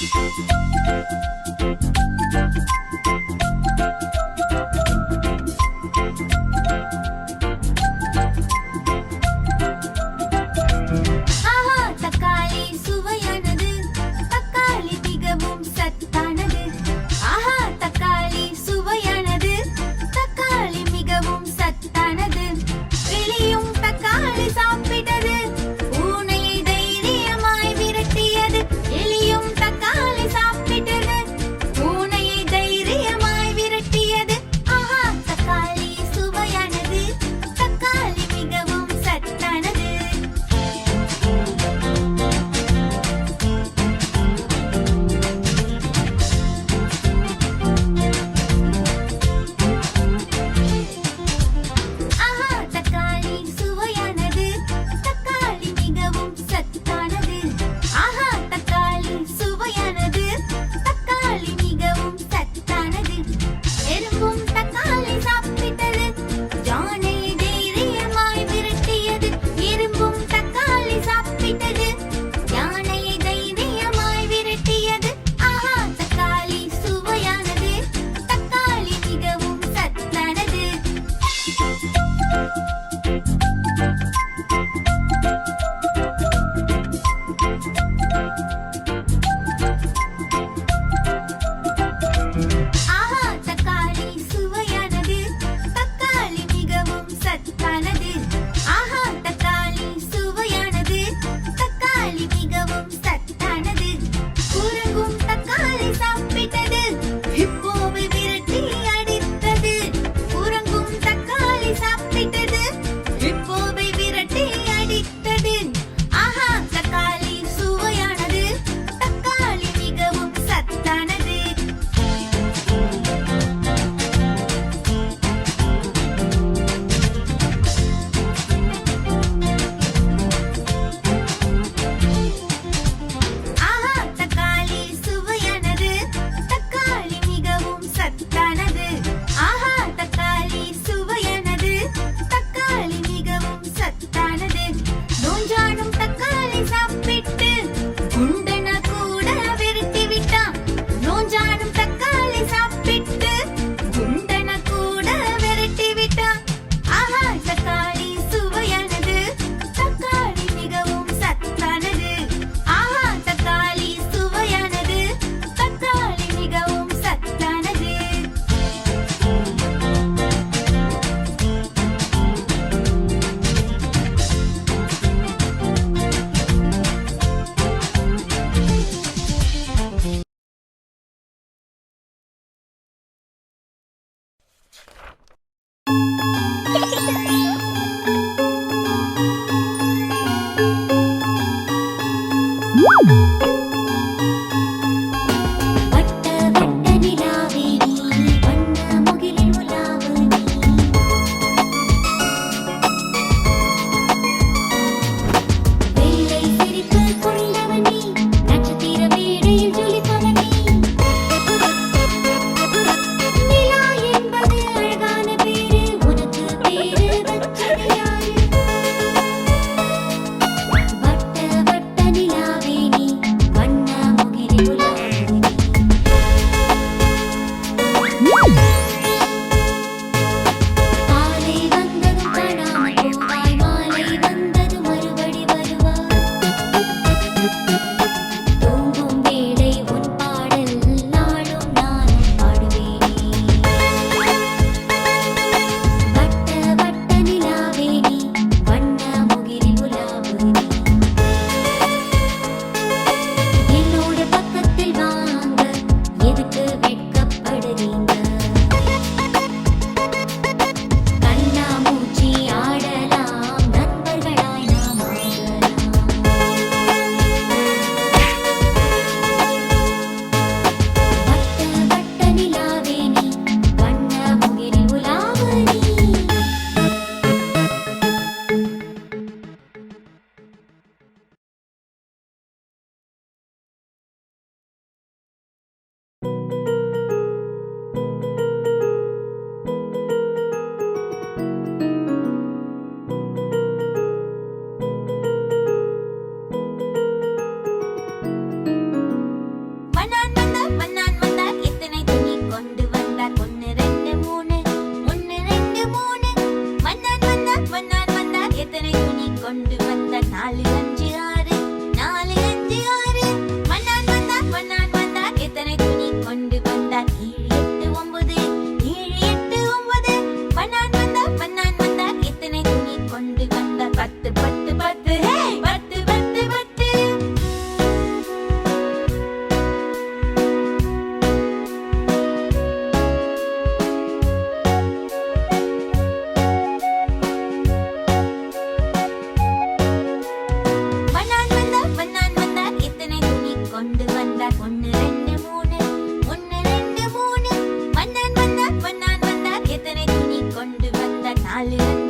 Thank you. Check me out. கொண்டு வந்த நாளிதன் Lên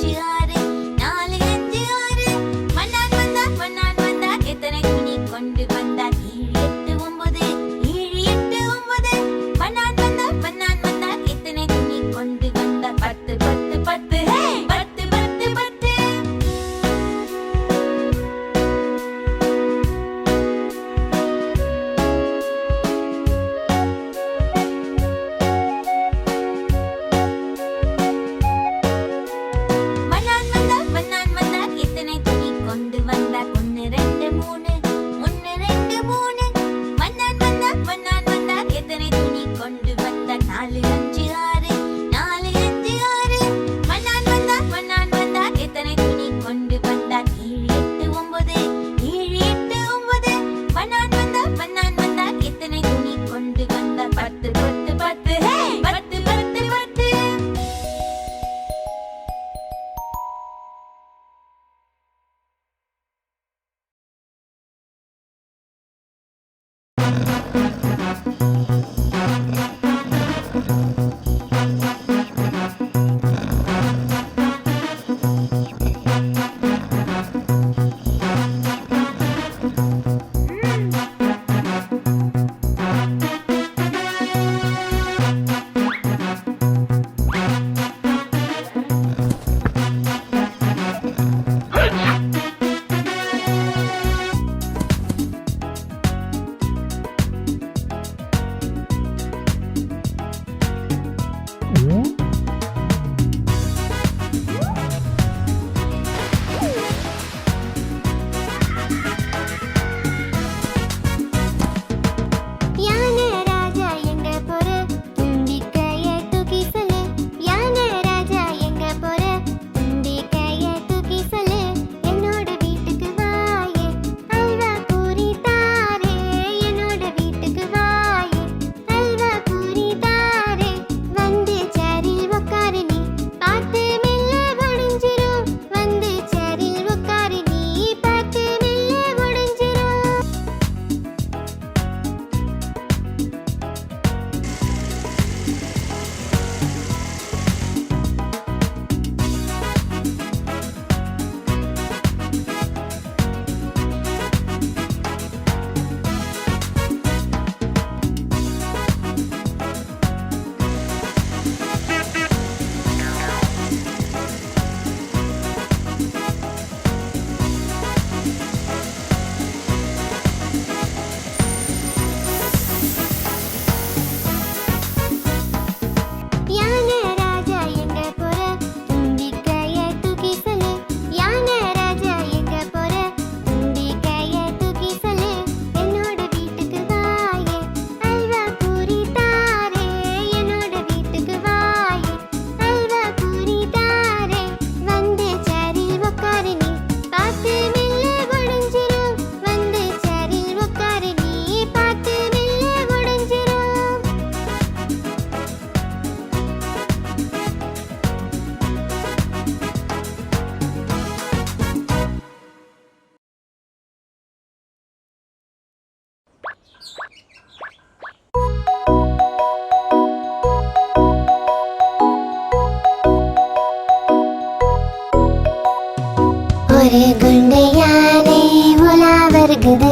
ஒரு குண்டு யானை உலா வருகுது.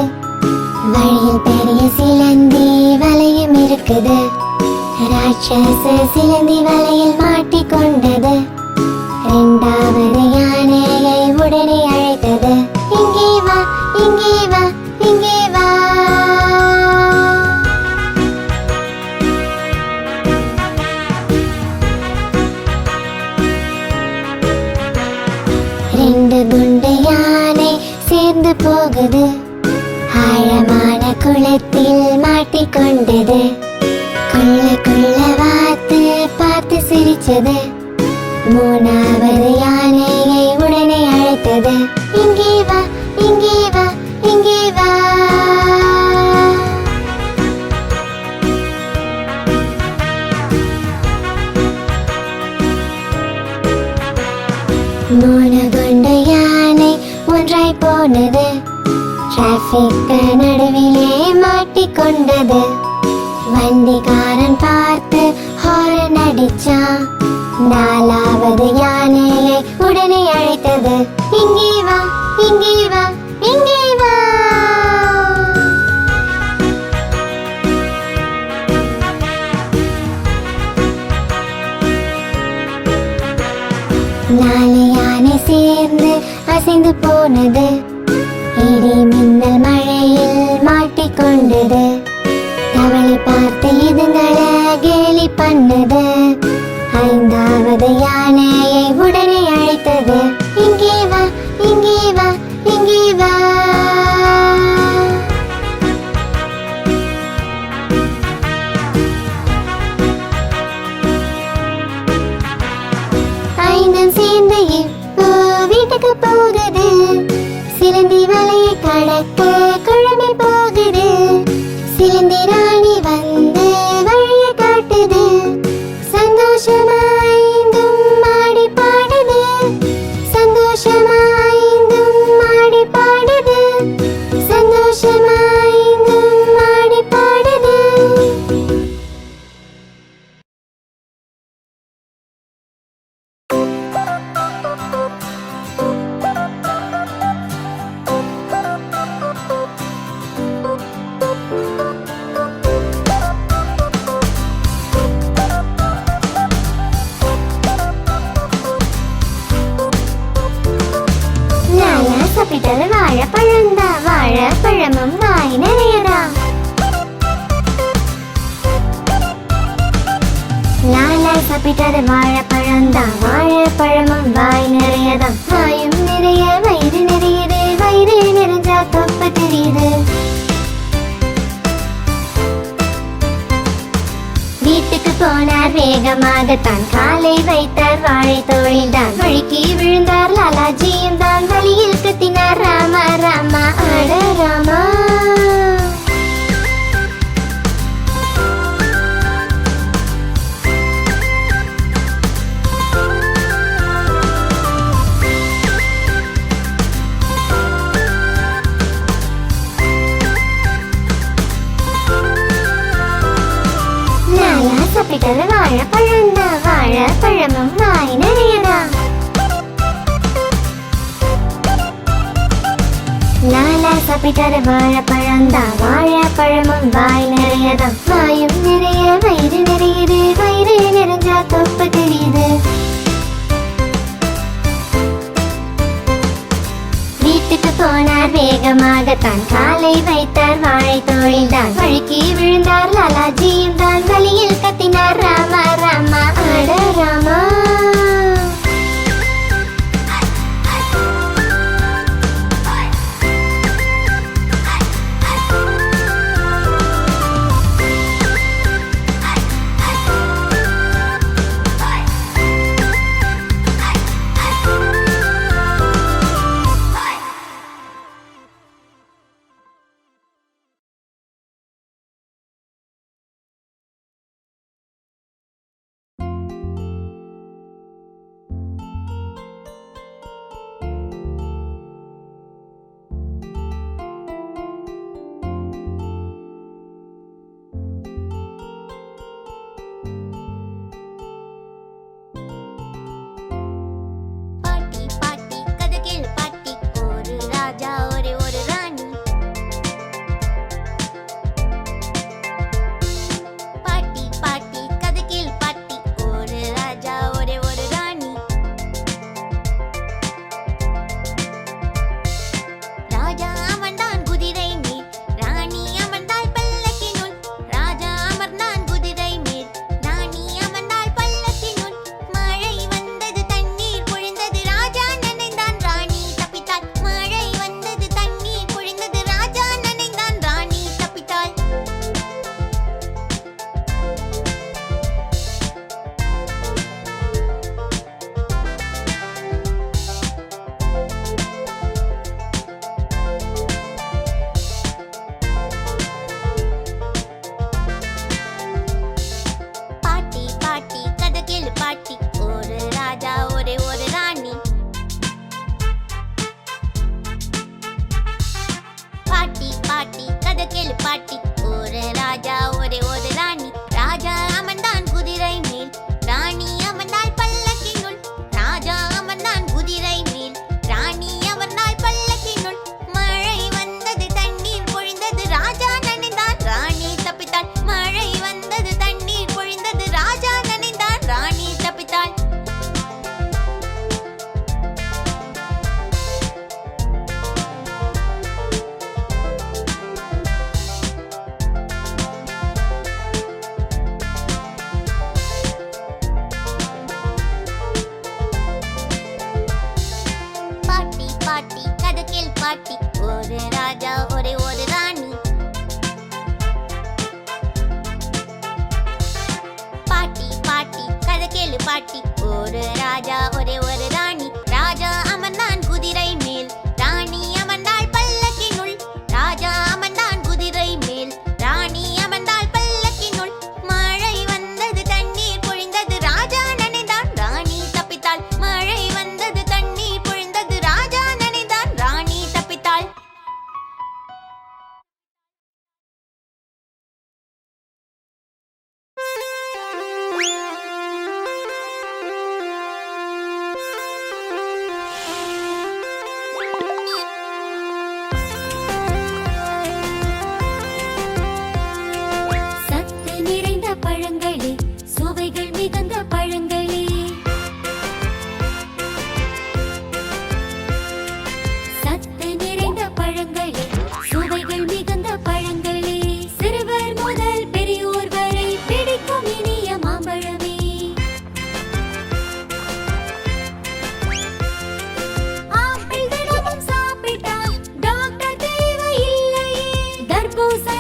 வழியில் பெரிய சிலந்தி வலையும் இருக்குது. ராட்சச சிலந்தி வலையில் மாட்டிக்கொண்டது இரண்டாவது மாட்டிக்கொண்டது கொள்ள கொள்ள வாத்து பார்த்து சிரிச்சது. மூணாவது நாலு யானை சேர்ந்து அசைந்து போனது. இடி மின்னல் மழையில் மாட்டிக்கொண்டது. தவளை பார்த்து இதுங்களை கேலி பண்ணது. ஐந்தாவது யானை லாலா சாப்பிட்டது வாழைப்பழம்தான் வாழைப்பழமும் வாய் நிறையதான். வாயும் நிறைய வயிறு நிறையுது. வயிறு நிறைஞ்சா தொப்ப தெரியுது. வீட்டுக்கு போனார் வேகமாக தான். காலை வைத்தார் வாழை தோழில்தான் வழுக்கி விழுந்தார் லாலாஜியும் தான். வழியில் கத்தினார் ராமா ராமா அட ராமா. லாலா சாப்பிட்டது வாழைப்பழம்தான் வாழைப்பழமும் வாய் நிறையதா லாலா சாப்பிட்டது வாழைப்பழம்தான் வாழைப்பழமும் வாய் நிறையதான். வாயும் நிறைய வயிறு நிறையுது வயிறு நிறைஞ்சா தொப்பு தெரியுது. வீட்டுக்கு போனார். வேகமாக தான் காலை வைத்தார். வாழை தோழில்தான் வழுக்கி விழுந்தார். லாலாஜியும் தான் வழியில் கத்தினார். ராமா ராமா அட ராமா.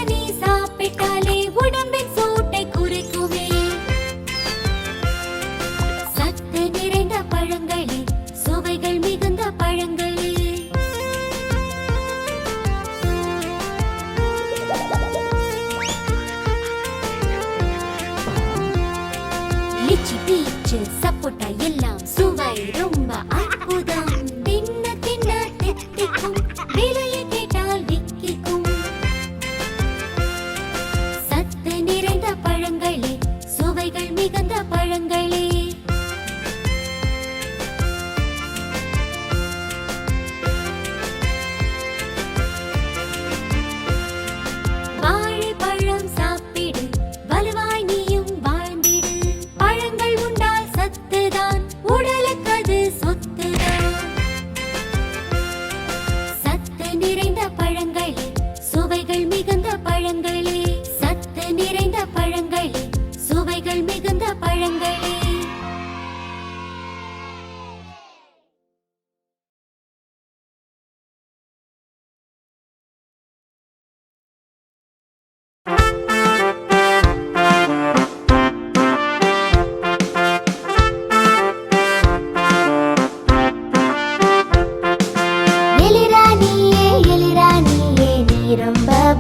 నీ సా పెట్టాలి ఉడంబెన్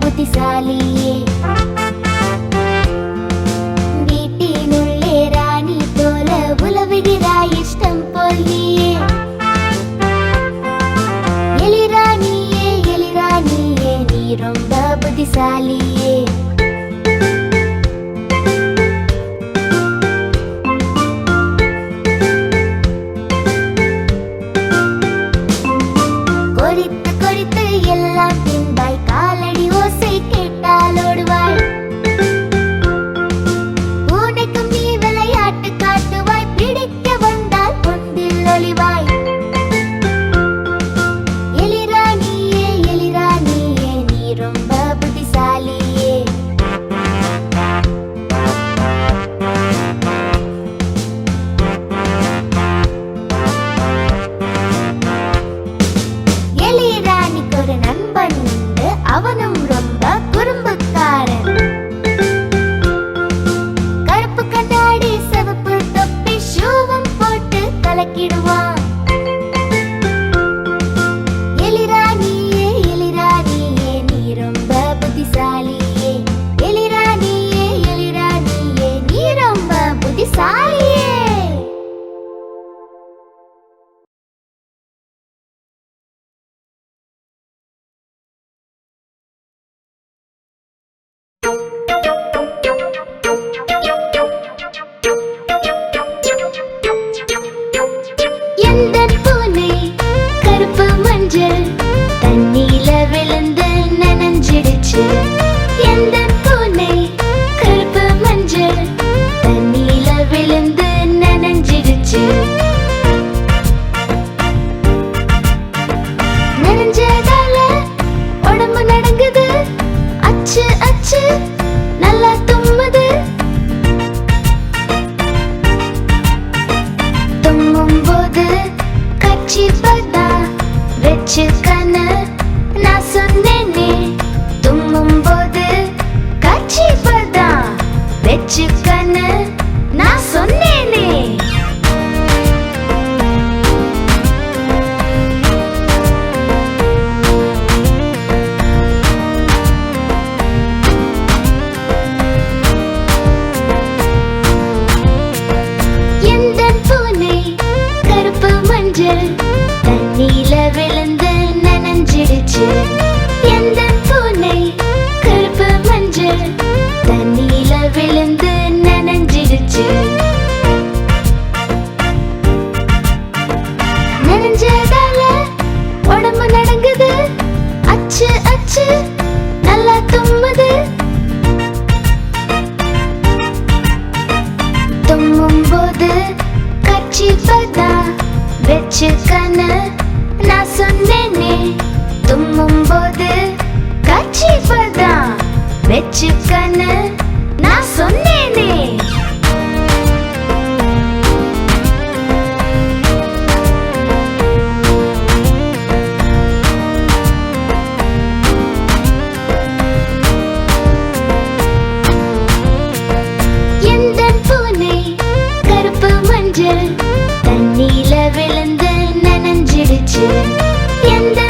புத்திசாலியே. வீட்டினுள்ளே ராணி போல உலவுகிறாய் இஷ்டம் போல் நீயே எலிராணியே எலிராணியே நீ ரொம்ப புத்திசாலியே. அச்சு நல்லா தும்முது தும்மும் போது கட்சி பதா வச்சு கண்ணு. நான் சொன்னேனே தும்மும் போது கட்சி பதா வச்சு கண்ணு. நான் சொன்னேன் விழுந்து நனைஞ்சிடுச்சு. எந்த